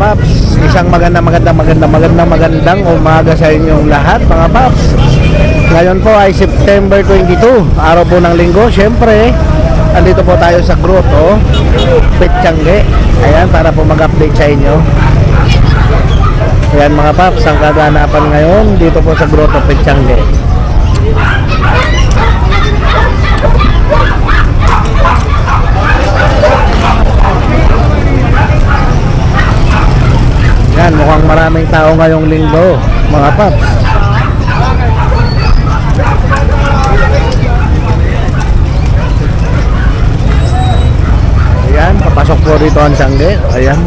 paps. Isang magandang magandang magandang magandang magandang umaga sa inyong lahat mga paps. Ngayon po ay September 22, araw po ng linggo. Siyempre, andito po tayo sa grotto, Petchangge. Ayan, para po mag-update sa inyo. Ayan mga paps, ang kaganapan ngayon dito po sa grotto, Petchangge. Yan, mukhang maraming tao ngayong linggo, mga paps. Ayan, papasok po rito ang sangge. Ayan.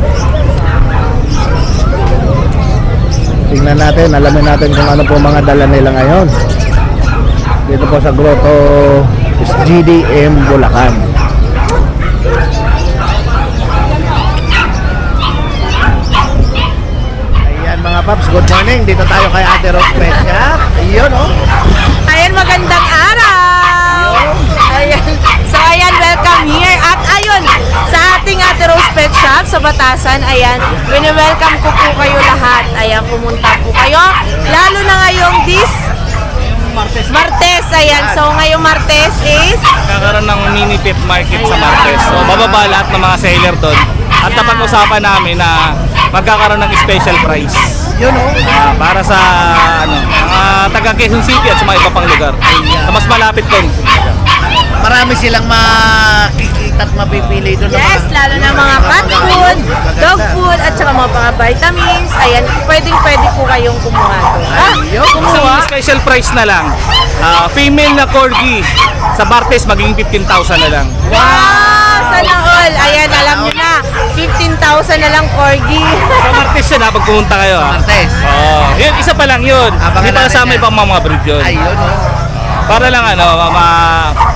Tingnan natin, alamin natin kung ano po mga dala nila ngayon. Dito po sa Grotto GDM Bulacan. Paps, good morning. Dito tayo kay Ate Rose Pet Shop. Ayun oh. Ayan, magandang araw! Ayan. So, ayan, welcome here. At ayun, sa ating Ate Rose Pet Shop sa Batasan, ayan, wini-welcome ko po kayo lahat. Ayan, pumunta po kayo. Lalo na ngayong this Martes, ayan. So, ngayong Martes is Kakaroon ng mini pet market sa Martes. So, bababa lahat ng mga seller doon. At napag-usapan namin na magkakaroon ng special price. Yun oh. Ah, para sa ano, mga taga Quezon City at sa mga iba pang lugar. Sa mas malapit doon. Marami silang makikita at mapipili doon. Yes, lalo na mga cat food, dog food, at saka mga mga vitamins. Ayan, pwedeng pwede po kayong kumuha doon. Ah, kumuha? mga special price na lang, ah, female na corgi sa Martes magiging 15,000 na lang. Wow! Sana all! Ayan, alam nyo na. 15,000 na lang, Corgi. Sa Martes yun ha, pag pumunta kayo ha. Martes. Oh, yun, isa pa lang yun. Abangan Hindi pa natin kasama yan. ibang mga breed yun. Ayun oh. Para lang ano, ma, ma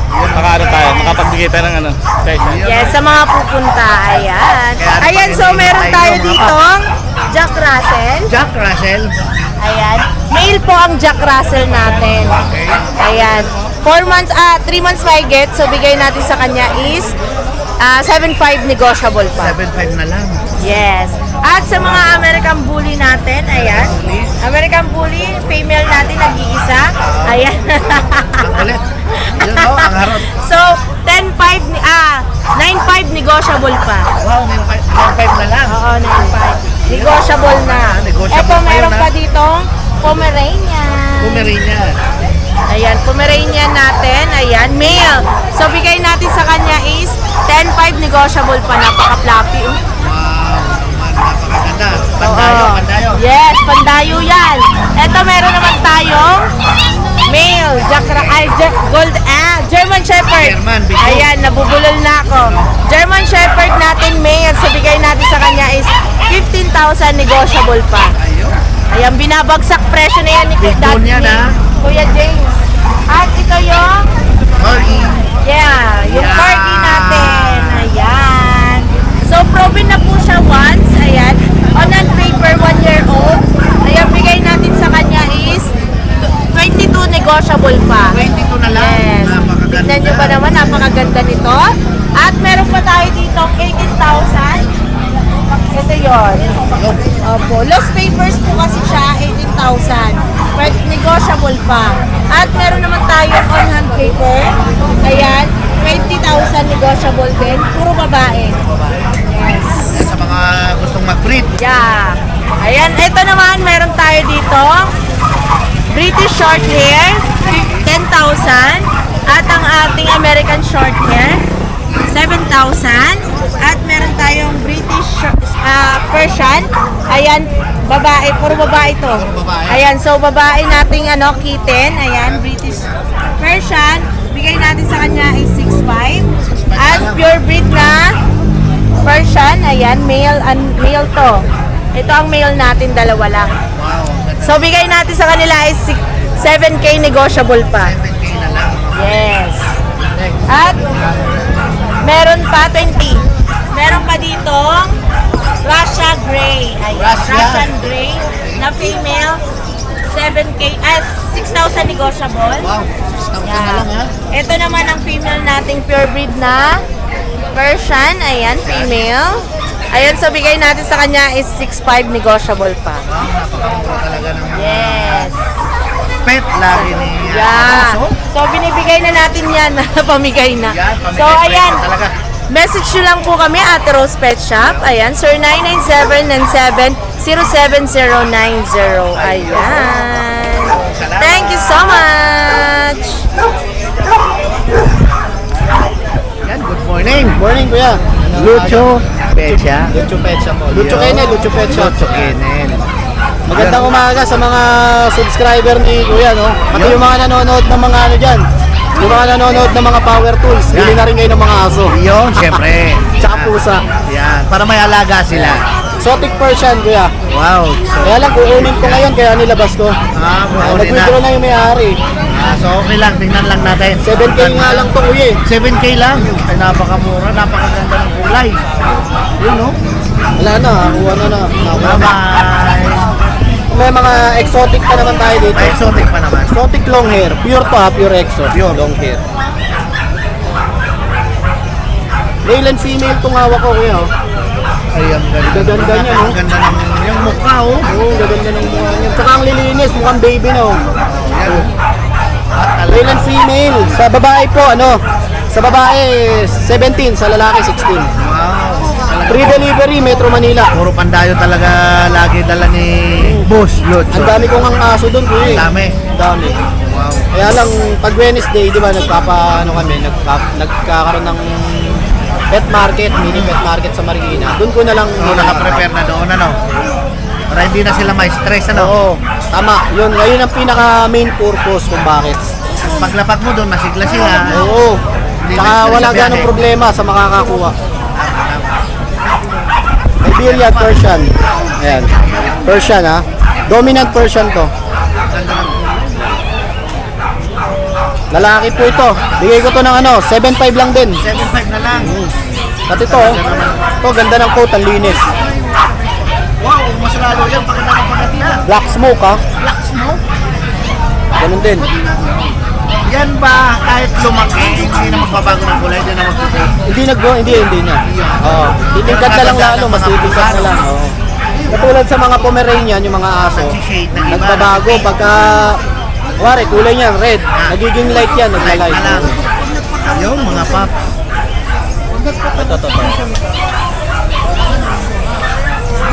maka ano tayo, makapagbigay tayo ng ano, special. Yes, sa mga pupunta. Ayan. Kaya Ayan, so meron tayo, ditong Jack Russell. Jack Russell. Ayan. Male po ang Jack Russell natin. Ayan. 4 months, ah, 3 months mahigit. So, bigay natin sa kanya is ah, 7.5 negotiable pa. 7.5 na lang. Yes. At sa mga American Bully natin, ayan. American Bully, female natin, nag-iisa. Ayan. Oh, so, 10.5, ni- ah, 9.5 negotiable pa. Wow, may 5 na lang. Oo, 9.5. Negotiable na. Ah, yun, meron pa ditong Pomeranian. Pomeranian. Ayan, Pomeranian natin. Ayan, male. So, bigay natin sa kanya is 10.5 negotiable pa. Napaka-fluffy. oh. Wow, naman, napakaganda. Pandayo, Oo. pandayo. Yes, pandayo yan. Ito, meron naman tayong male. Jack, Ra- ay, Jack- gold, ah, German Shepherd. German. Ayan, nabubulol na ako. German Shepherd natin male. So, bigay natin sa kanya is 15,000 negotiable pa. Ayun. Ayan, binabagsak presyo na yan ni Big Dad bone yan, ni ah. Kuya James. At ito yung, Corgi. yeah, yung Yan. corgi natin. Ayan. So, proven na po siya once. On and paper, one year old. Ayan, bigay natin sa kanya is 22 negotiable pa. 22 na lang. Yes. Tignan nyo ba naman, napakaganda nito. At meron pa tayo dito 18,000. Ito yon. Opo. Lost papers po kasi siya, 18,000. Pwede negotiable pa. At meron naman tayo on hand paper. Ayan, 20,000 negotiable din. Puro babae. Mga gustong mag-breed. Yeah. Ayan, ito naman, meron tayo dito. British short hair, 10,000. At ang ating American short hair, 7,000. At meron tayong British ah, Persian. Ayan, babae, puro babae to. babae. Ayan, so babae nating ano, kitten. Ayan, British Persian. Bigay natin sa kanya is 6,500. At pure breed na Persian, ayan, male and male to. Ito ang male natin, dalawa lang. So, bigay natin sa kanila is six- 7K negotiable pa. 7K na lang. Yes. At meron pa 20. Meron pa dito Russia Gray. Ayan, Russia. Russian Gray na female. 7K, ah, 6,000 negotiable. Wow, 6,000 na lang ha. Ito naman ang female nating pure breed na Persian. Ayan, female. Ayan, so bigay natin sa kanya is 6.5 negotiable pa. Wow, napakamura talaga ng mga Yes. pet lagi ni Yeah. So binibigay na natin yan, pamigay na. Yan, pamigay So ayan, talaga. message nyo lang po kami, Ate Rose Pet Shop. Ayan, sir 997-97-07090. Ayan. Salamat. Thank you so much. Morning. Morning, kuya. Lucho Pecha. Lucho Pecha po. Lucho Kennel, Lucho Pecha. Lucho Kennel. Magandang umaga sa mga subscriber ni Kuya, no? Pati yung mga nanonood ng mga ano dyan. Yung mga nanonood ng mga power tools. Bili na rin kayo ng mga aso. Yun, syempre. Tsaka pusa. Yan, para may alaga sila. Exotic Persian, kuya. Wow. So, Kaya lang, kukunin ko ngayon, kaya nilabas ko. ah, kukunin Nag-withdraw na. na yung may-ari. So okay lang, tingnan lang natin. 7K nga lang to, kuya. eh. 7K lang. Ay, napakamura, napakaganda ng kulay. Yun, no? Wala na, kuha na na. Na. Bye-bye. May mga exotic pa naman tayo dito. May exotic pa naman. Exotic long hair. Pure to ha, pure exo. Pure. long hair. Male and female itong hawak ko kuya. oh. Ay, ang ganda. Gaganda niya, no? Ang ganda ng yung mukha, oh. Oo, gaganda ng mukha niya. Tsaka ang lilinis, mukhang baby na. oh. Yan. Male and female. Sa babae po, ano? Sa babae, 17. Sa lalaki, 16. Wow. Free delivery, Metro Manila. Puro pandayo talaga lagi dala ni Boss Lucho. Ang dami kong ang aso doon, kuya. eh. Dami. Ang dami. Wow. Kaya lang, pag Wednesday, di ba, nagpapa, ano kami, nagpa, nagkakaroon ng pet market, mini pet market sa Marikina. Doon ko na lang So, naka-prepare na doon, ano? Para hindi na sila may stress, ano? Oo, tama. Yun, ngayon ang pinaka main purpose kung bakit. Paglapag mo doon, masigla sila. Oo. Na wala ganong problema sa makakakuha. Iberian Persian. Ayan. Persian ha. Dominant Persian to. Lalaki po ito. Bigay ko to ng ano, 7.5 lang din. 7.5 na lang. At ito, ito ganda ng coat, ang linis. Lalo yan. Pakita ng pagkatila. Black smoke ha. Black smoke. Ganun din. Yan ba kahit lumaki, hindi na magbabago ng kulay, hindi na magbabago. Hindi nag hindi hindi na. Oo. Titingkad na lang lalo, mas titingkad na lang. Oo. Katulad sa mga Pomeranian, yung mga aso, nagbabago pagka Wari, kulay niyan, red. Nagiging light yan, Light nagla-light. Yung mga pop. Ito, ito, ito.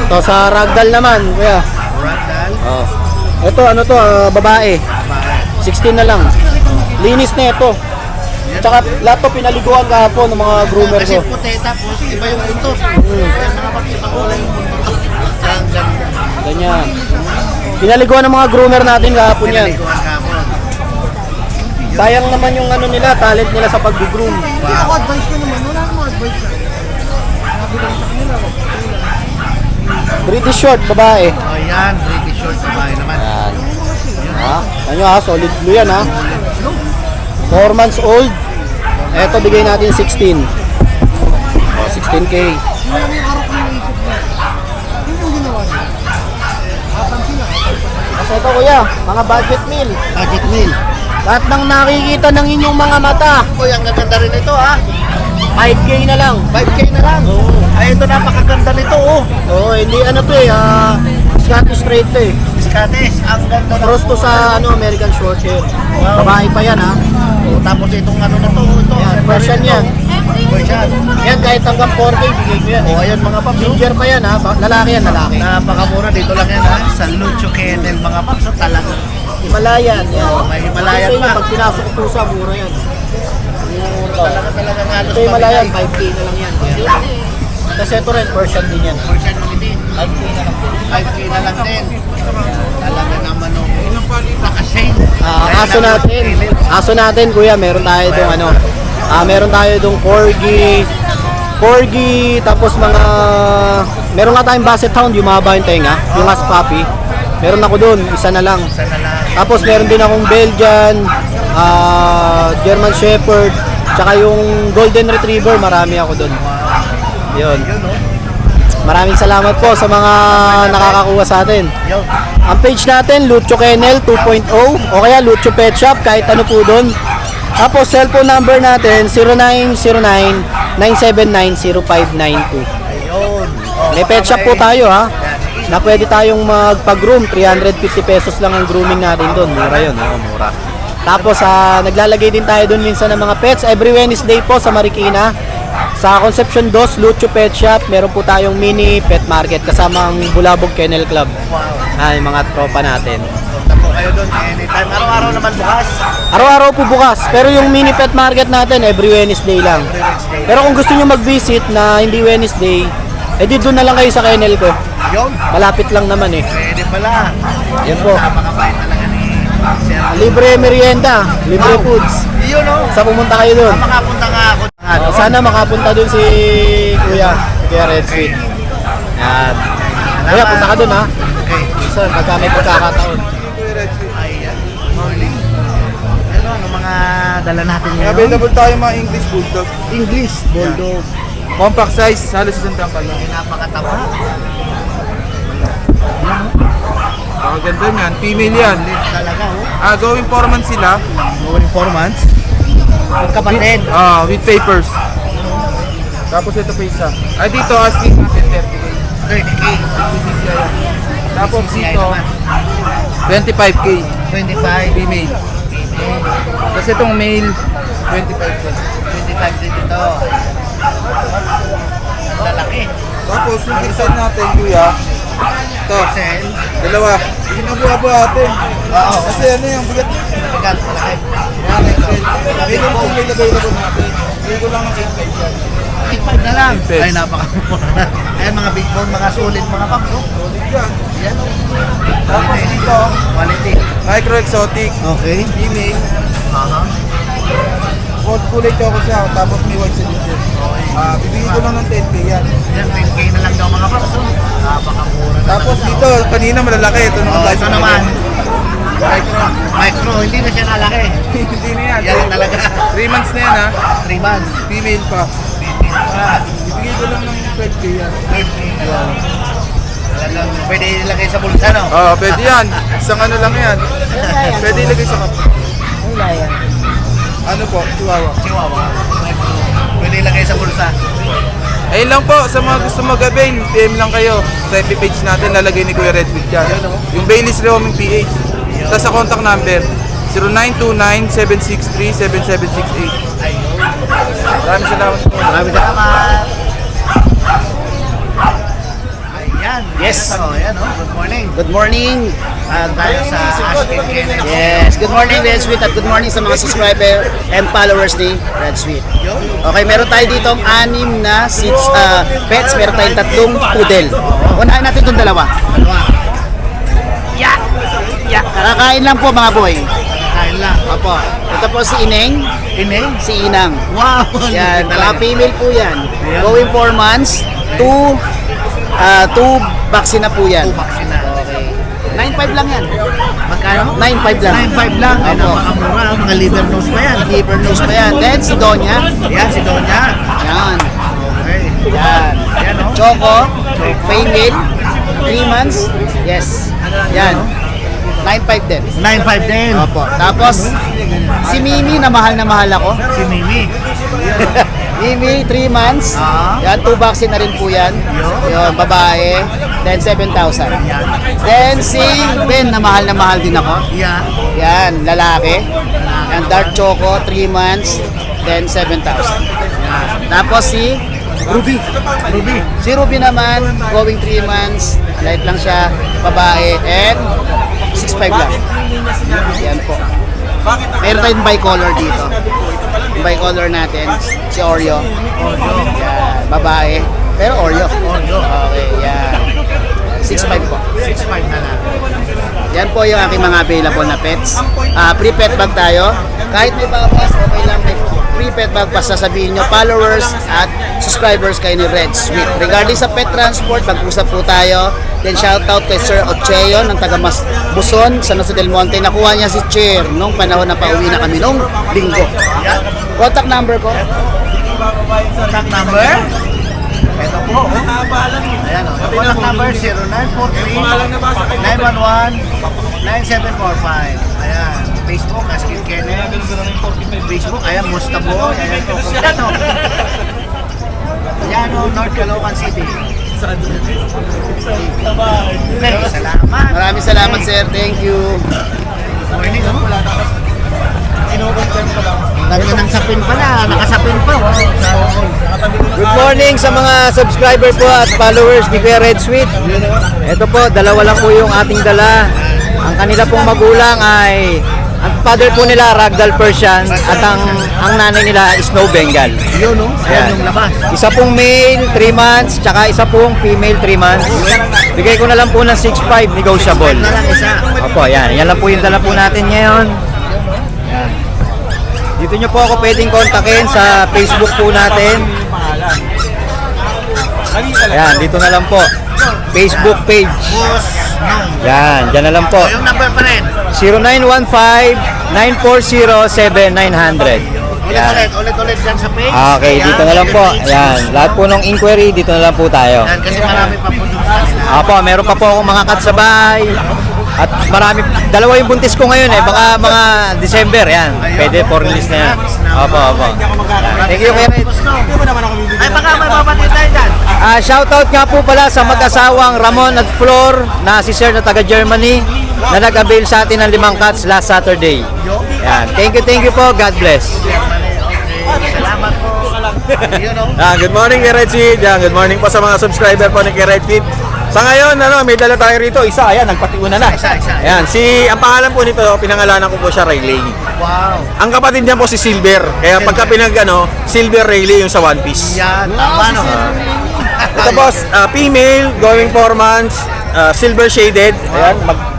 Ito sa ragdoll naman, kuya. Ragdoll. Oh. Ito, ano to, ah, babae. 16 na lang. Linis na ito. Tsaka lahat to pinaliguan kahapon ng mga groomer Kasi ko. puti, tapos iba yung ito. Yan mga pop, sa kulay yung ganda. Ganyan. Pinaliguan ng mga groomer natin kahapon yan. Pinaliguan. Sayang naman yung ano nila, talent nila sa pag-groom. Wow. British short, babae. Oh, yan. British short babae naman. Ha? Ano ha? Solid blue yan ha? 4 months old. Eto, bigay natin 16. Oh, 16k. Kasi ito kuya, mga budget meal. Budget meal. Lahat ng nakikita ng inyong mga mata, Uy, ang gaganda rin ito ha. 5k na lang. 5K na lang. Oh. Ay, ito napakaganda nito oh. Oo, hindi ano to eh, ah, Scottish straight to eh. Scottish, ang ganda ng Cross to sa ano, American short hair. Babae pa yan ha. Oh, tapos itong ano na to, ito. Yan, Persian yan. Persian. Yan, kahit hanggang 4K, bigay ko yan. Oh, ayan mga paps. oh. Ginger pa yan ha, lalaki yan, lalaki. Napakamura dito lang yan ha. Sa Lucho Kennel mga paps. So, talaga. Himalayan, yan. Oh, may Himalayan Kasi pa. Pag pinasok ko pusa, mura yan. Halos Ito Himalayan, pamilya. 5K na lang yan. Kasi ito rin, Persian din yan. Persian mo din. 5K na lang din. 5K na lang din. Talaga naman oh. Nakashade. Ah, ang aso natin, aso natin kuya, meron tayo dong ano, ah meron tayo dong corgi, corgi, tapos mga, meron nga tayong basset hound, yung mahaba yung tenga, yung as puppy. Meron ako doon, isa na lang. Sa lalaki. Tapos meron din akong Belgian, ah German Shepherd, tsaka yung Golden Retriever, marami ako doon. Yun. Maraming salamat po sa mga nakakakuha sa atin. Ang page natin, Lucho Kennel 2.0 o kaya Lucho Pet Shop, kahit ano po doon. Tapos cellphone number natin 0909-979-0592. Ayun. May pet shop po tayo ha. Na pwede tayong magpa-groom. 350 pesos lang ang grooming natin doon. Mura yun. Oh, mura. Tapos ah, naglalagay din tayo doon minsan ng mga pets. Every Wednesday po sa Marikina. Sa Concepcion 2, Lucho Pet Shop, meron po tayong mini pet market kasama ang Bulabog Kennel Club. Ah, yung mga tropa natin. Punta po kayo doon anytime. Araw-araw naman bukas. Araw-araw po bukas. Pero yung mini pet market natin, every Wednesday lang. Pero kung gusto nyo mag-visit na hindi Wednesday, edi doon na lang kayo sa kennel ko. Yun. Malapit lang naman eh. Pwede pala. Yan po. Libre merienda, libre foods. Yun o. Sa pumunta kayo doon. Makapunta nga ako. Ano? Sana makapunta doon si Kuya, Kuya Red Sweet. Yan. Kuya, punta ka doon ha. Okay. Sir, pagka may pagkakataon. Ayan. Morning. Ano ang mga dala natin ngayon? available tayo mga English Bulldog. English Bulldog. Compact size, halos isang tangkal lang. Ay, napakataba. Pakaganda niyan. Female yan. Talaga oh. Ah, going four months sila. Going four months. Kapatid. Ah, with papers. Tapos ito pa isa. Ah, dito asking natin 30k. 30k. Tapos CCI dito naman. 25k. 25. Female. Tapos itong male 25k. 25 din ito. Ang lalaki. Tapos yung XL natin, kuya. Ito, dalawa. Hindi na buha natin. Oo. Kasi ano yung bigat. Mabigat. Malaki. XL. Male and female available natin. Hindi ko lang ng 8 yan. 8.5 na lang. Big Ay, napakamura na. Ayan, mga big bone, mga solid, mga paps. Oh. Solid yan. Yan. oh. Tapos dito, Quality. micro exotic. Okay. Female. Aha. Gold kulay choco siya, tapos may white sa dito. Ah, bibigyan ko lang ng 10k yan. Yan, 10k na lang daw mga paps. Oh. Napakamura na. Tapos dito, kanina malalaki. Ito naman Oh, tayo ito sa naman. Micro. Micro, hindi na siya nalaki. Hindi na yan. Yan talaga. 3 months na yan ha. 3 months. Female pa. Ah, Bibigyan ko lang ng 12k yan. 10k na lang. Talagang pwede ilagay sa bulsa, no? Oo, pwede yan. Isang ano lang yan. Pwede ilagay sa kap. Ano po? Chihuahua. Chihuahua. Pwede ilagay sa bulsa. Ayun lang po, sa mga gusto mag-avail, PM lang kayo. Sa FB page natin, lalagay ni Kuya Redwood yan. Yung Bailey's Rehoming PH. Tapos sa contact number, 0929-763-7768. Maraming salamat po. Maraming salamat. Ayan. Yes. Ayan, oh, ayan, oh. Good morning. Good morning. Ah, tayo sa Kennedy. Yes, good morning Red Sweet at good morning sa mga subscriber and followers ni Red Sweet. Okay, meron tayo dito ang anim na seats, ah, pets, meron tayong tatlong poodle. Unahin natin itong dalawa. Dalawa. Yeah! Yeah! Kakakain lang po mga boy. Kain lang. Opo. Ito po si Ineng, Ineng. si Inang. Wow. Yan, mga female po yan. Going 4 months, 2 ah, two vaccine na po yan. Two vaccine na. Okay. 9.5 lang yan. Magkano? 9.5 lang. 9.5 lang. Ay, Opo. napakamura. oh. Mga liver nose pa yan. Liver nose pa yan. Then si Donya. Yan, si Donya. Yan. Okay. Yan. Yan, oh. Choco. Female. 3 months. Yes. Yan. 9.5 din. 9.5 din. Opo. Tapos, si Mimi na mahal na mahal ako. Si Mimi. Mimi, 3 months. Ah. Yan, 2 vaccine na rin po yan. Yun, babae. Then, 7,000. Yan. Then, si Ben na mahal na mahal din ako. Yan. Yan, lalaki. Yan, dark choco, 3 months. Then, 7,000. Yan. Tapos, si Ruby. Ruby. Si Ruby naman, going 3 months, light lang siya, babae, and 6'5 lang. Yan po. Meron tayong bicolor dito. Bicolor natin, si Oreo. Oreo. Yan, babae. Pero Oreo. Oreo. Okay, yan. 6'5 po. 6.5 na lang. Yan po yung aking mga available na pets. Ah, free pet bag tayo. Kahit may bawas, okay lang. May free pet bag basta sabihin nyo followers at subscribers kayo ni Red Sweet. Regarding sa pet transport, mag-usap po tayo. Then shoutout kay Sir Ocheo ng taga Mas Buson, San Jose del Monte. Nakuha niya si Chair nung panahon na pauwi na kami nung linggo. Contact number ko, Contact number? Ito po. oh. Ayan o. Contact number 0943-911-9745. Ayan. Facebook, Askin Kenneth. Facebook, ayan, Mustabo. Ayan po, kompleto. Ayan o, North Caloocan City. Salamat. Maraming salamat, sir. Thank you. Morning, ano? Ganda ng sapin pala, nakasapin pa. oh. Good morning sa mga subscriber po at followers ni Kuya Red Sweet. Ito po, dalawa lang po yung ating dala. Ang kanila pong magulang ay ang father po nila Ragdoll Persian at ang ang nanay nila Snow Bengal. Yun, no? Ayan Ayan. yung labas. Isa pong male, 3 months, tsaka isa pong female, 3 months. Bigay ko na lang po ng 6.5 negotiable. Na lang isa. Opo, yan. Yan lang po yung dala po natin ngayon. Yan. Dito nyo po ako pwedeng kontakin sa Facebook po natin. Ayan, dito na lang po. Facebook page. Boss. Yan, dyan na lang po. Yung number pa rin. 0915-940-7900. Ulit, ulit, ulit, ulit yan sa page. Okay, Ayan, dito na lang po. page. Yan, lahat po ng inquiry, dito na lang po tayo. Yan, kasi marami pa po dun sa. Apo, meron pa po akong mga cut sa bahay. At marami, dalawa yung buntis ko ngayon eh, baka mga December, yan. Pwede for release na yan. Opo, opo. Thank you, Kuya Red. Ay, baka may babatid tayo dyan. Ah, shoutout nga po pala sa mag-asawang Ramon at Flor na si Sir na taga Germany na nag-avail sa atin ng limang cuts last Saturday. Yan. Thank you, thank you po. God bless. Okay, salamat po. Ah, good morning kay Red Feed. Yan, good morning po sa mga subscriber po ni kay Red Feed. Sa ngayon, ano, may dala tayo rito. Isa, ayan, nagpatiuna na. Isa, isa. Ayan, si, ang pangalan po nito, pinangalanan ko po siya Rayleigh. Wow. Ang kapatid niya po si Silver. Kaya pagka pinag, ano, Silver Rayleigh yung sa One Piece. Yan, tama, no? Ito boss, ah, female, going four months, ah, silver shaded. Ayan, mag,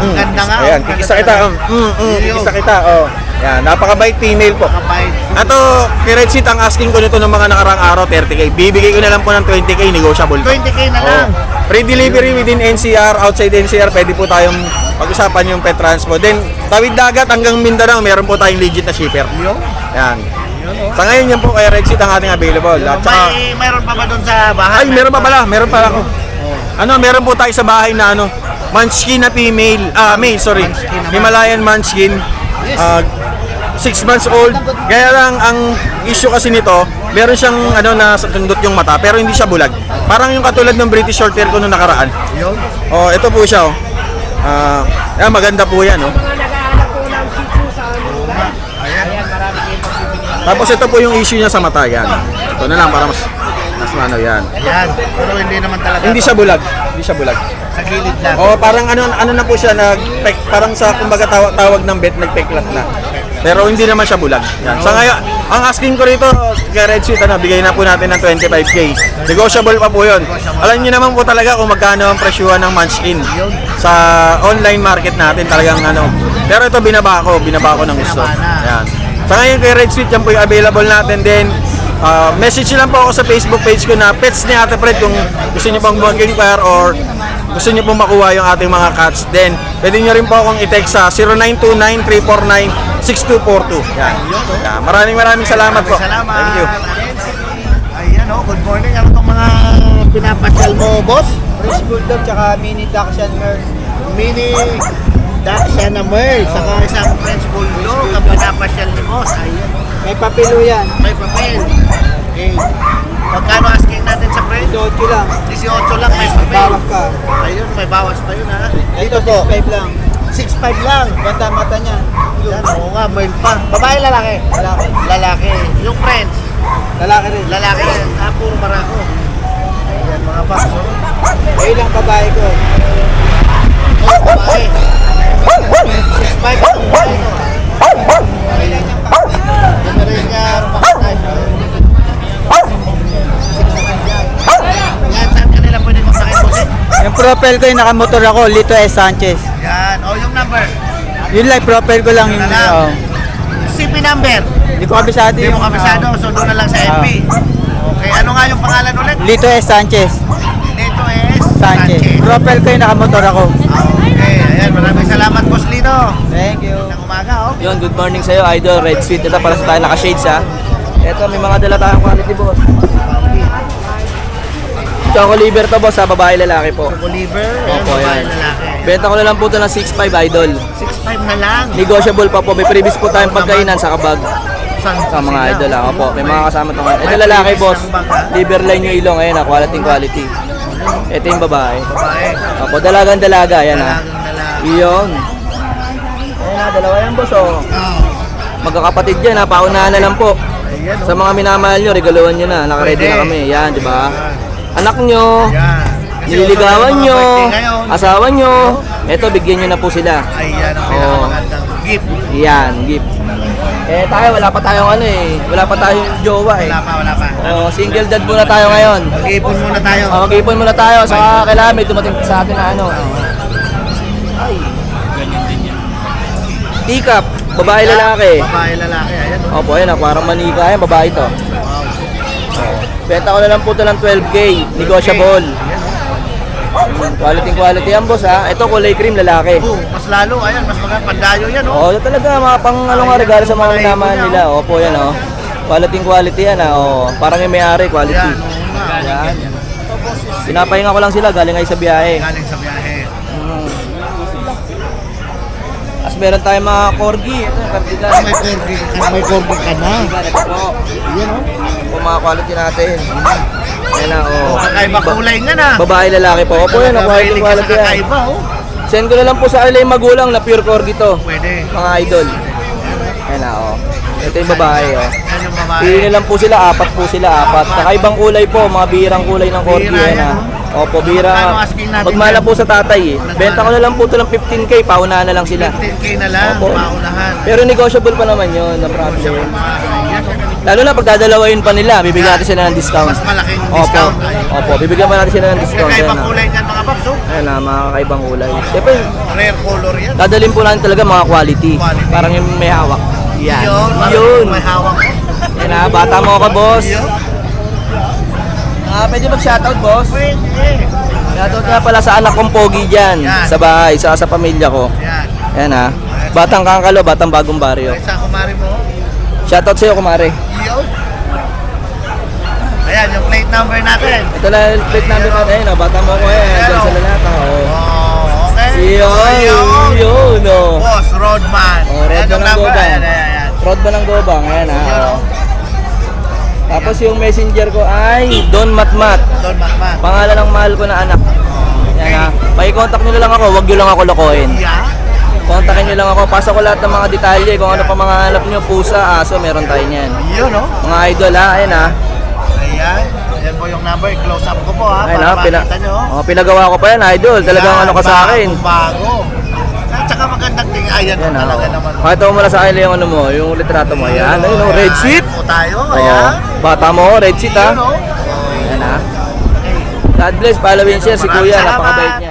Ang ganda nga. ayan, kikisa kita. talaga. Mm, mm, mm, kikisa kita, oh. Yan, napakabait female po. Kapait. Ato, kay Red Seat, ang asking ko nito ng mga nakarang araw, 30k. Bibigay ko na lang po ng 20k, negotiable. 20k na lang. Oh. Free delivery within NCR, outside NCR, pwede po tayong pag-usapan yung pet transpo. Then, tawid dagat hanggang Mindanao, meron po tayong legit na shipper. Yun. Yan. Sa ngayon yan po kay Rexit ang ating available. At saka, May, mayroon pa ba doon sa bahay? ay, meron pa pala, meron pala ako. Ano, meron po tayo sa bahay na ano, Munchkin na female, ah, male, sorry. Himalayan Munchkin. Ah, six months old. Kaya lang, ang issue kasi nito, meron siyang ano na sundot yung mata, pero hindi siya bulag. Parang yung katulad ng British Shorthair ko nung nakaraan. Yun. Oh, ito po siya oh. Ah, yan, maganda po yan oh. Tapos ito po yung issue niya sa mata yan. Ito na lang para mas mas ano yan. Yan. Pero hindi naman talaga. Hindi siya bulag, hindi siya bulag. Sa gilid lang. Oh, parang ano ano na po siya nag parang sa kumbaga tawag, tawag ng bet nagpeklat na. Pero hindi naman siya bulag. Yan. Sa ngayon, ang asking ko rito kay Red Sweet, ano, bigay na po natin ng 25k. Negotiable pa po yun. Alam niyo naman po talaga kung magkano ang presyuhan ng Munchkin sa online market natin talagang ano. Pero ito binaba ko, binaba ko ng gusto. Yan. Sa ngayon kay Red Sweet, yan po yung available natin din. Ah, message lang po ako sa Facebook page ko na pets ni Ate Fred kung gusto niyo pong mag-inquire or gusto niyo pong makuha yung ating mga cats. Then, pwede nyo rin po akong i-text sa 0929-349-6242. Yan. Yan. Maraming maraming salamat po. Salamat. Thank you. Ayan, oh, good morning. Ano itong mga pinapasyal mo, boss? French Bulldog tsaka mini Dachshund Merle. Mini Dachshund na Merl, saka isang French Bulldog ang pinapasyal ni boss. Ayan. May papilo yan. may papel. Okay. Magkano asking natin sa friend? 18 lang. 18 lang, may papel. ka. Ayun, may bawas pa yun ha. Dito po. 5 lang. 6'5 lang. Ganda mata niya. Yan, oo nga, Merl pa. Babae, lalaki? Lalaki. Lalaki. Yung French, Lalaki rin. lalaki yan. Ah, puro barako. Ayan, mga paps. oh. Ayun lang babae ko. Oh, babae. 6'5 ang babae ko. Ganda rin niya, rumakatay. Yan, saan kanila pwede magsakin po Yung profile ko yung nakamotor ako, Lito S. Sanchez. Yan, oh, yung number. Yun lang, profile ko lang yung... Wala lang. Oh. CP number. Hindi ko kabisado Hindi mo kabisado, so doon na lang sa FB. Okay, ano nga yung pangalan ulit? Lito S. Sanchez. Lito S. Sanchez. Profile ko yung nakamotor ako. Okay, ayan, maraming salamat, Boss Lito. Thank you. Ng umaga, oh. Yon, good morning sa'yo, Idol. Red Sweet. Ito para sa tayo naka-shades ha. Ito, may mga dala tayong quality, boss. Choco liver to, boss, sa babae lalaki po. Oliver, ayan, Opo, yan. lalaki. Benta ko na lang po ito ng 6.5, Idol. 6'5 na lang. Negotiable pa po. May previous po tayong pagkainan sa kabag. Sa mga idol ah. Opo, may mga kasama to. Ito lalaki boss. Liver line yung ilong. Ayan ah, quality quality. Ito yung babae. Babae. Opo, dalagang dalaga. Ayan. Dalagang dalaga. Iyon. Ayan na, dalawa yan boss oh. Magkakapatid yan ha, paunahan na lang po. Ayan, Sa mga minamahal nyo, regaluhan nyo na. Nakaready na kami. Yan, di ba? Anak nyo, Yan. Kasi nililigawan uso yung mga nyo, birthday ngayon. asawa nyo. Eto, bigyan nyo na po sila. Ayan ang Oo. pinakamagandang gift. Yan, gift. Eh tayo, wala pa tayong ano eh. Wala pa tayong jowa eh. Wala pa, wala pa. Oh, single dad muna tayo ngayon. Mag-iipon muna tayo. Oh, mag-ipon muna tayo. Saka kailangan may dumating sa atin na ano. Ay. Teacup, babae lalaki. Babae, lalaki. Ayan. oh. Opo, yan, parang manika yan, babae to. Benta ko na lang po ito ng 12K, negotiable. Quality quality yan boss ha. Ito kulay cream lalaki. Oh, mas lalo. Ayan, mas maganda. Pandayo yan, oh. Oo, oh, talaga mga pang ano nga regalo sa mga minamahal nila. Opo yan oh. Quality quality yan ah. Oh, parang yung may-ari quality. Yan, oo nga. Yan. Pinapahinga ko lang sila galing ay sa biyahe. Galing sa biyahe. Meron tayong mga corgi. Ito yung may corgi may corgi ka na. Po. Yan, oh. Po mga quality natin. Yan na oh. Oh, kakaiba kulay nga na. Babae lalaki po. Opo yan, oh, quality quality yan. kakaiba, oh. Send ko na lang po sa kanila yung magulang na pure corgi to. Pwede. Mga idol. Yan na oh. Ito yung babae oh. Pili na lang po sila, apat po sila, apat. Kakaibang kulay po, mga birang kulay ng yan, ah. Opo, bira. Pagmala po sa tatay eh. Benta ko na lang po ito ng 15k, paunahan na lang sila. 15k na lang, Opo. paunahan. Pero negotiable pa naman yun, no problem. Lalo na pag dadalawain pa nila, bibigyan natin sila ng discount. Mas malaking Opo, discount. opo, bibigyan pa natin sila ng discount. Kakaibang na. kulay niyan, mga paps, oh. Ayan na, mga kakaibang kulay. Siyempre, Rare color yan. dadalhin po natin talaga mga quality. Quality. Parang yung may hawak. Yan. Yun, Yun. May hawak na, bata mo ako, boss. Ah, pwede mag-shoutout, boss? Shoutout nga pala sa anak kong pogi dyan, Yan. sa bahay, sa, sa pamilya ko. Yan. Yan ha. Batang Kangkalo, Batang Bagong Baryo. Ay, sa kumari mo. Shoutout sa'yo, kumare. Yun. Ayan, yung plate number natin. Ito na yung plate number natin, ayun, oh, Batang mo ko eh, dyan sa lalata. Oh. Oh, okay. Si Yun. yun, oh. Boss, Roadman. Oh, Ayan Roadman number. gobang. Ayan, ayan, ayan. Road ba ng Gobang, ayan ha. Yun, oh. Tapos yung messenger ko ay Don Matmat. Don Matmat. Pangalan ng mahal ko na anak. Yan ha. Pakicontact nyo lang ako, wag nyo lang ako lokohin. Yeah. Kontakin nyo lang ako, pasok ko lahat ng mga detalye, kung ano pa mga hanap nyo, pusa, aso, meron tayo niyan. Yun, oh. Mga idol ha, ayan ha. Ayan. Ayan po yung number. Close up ko po, ha. Ayan para ha, pina, makita nyo. oh, pinagawa ko pa yan idol, talagang ano ka sa akin. Bago, saka magandang ting. Ayan, Yan ha. talaga oh. naman. Pakita mo muna sa akin yung ano mo, yung litrato mo. Ayan, ayun oh, red Ayan, seat. po tayo. Oh, Ayan. bata mo, red seat ha. Oh. Ayan ha. God bless, follow and share si Kuya, napakabait niyan.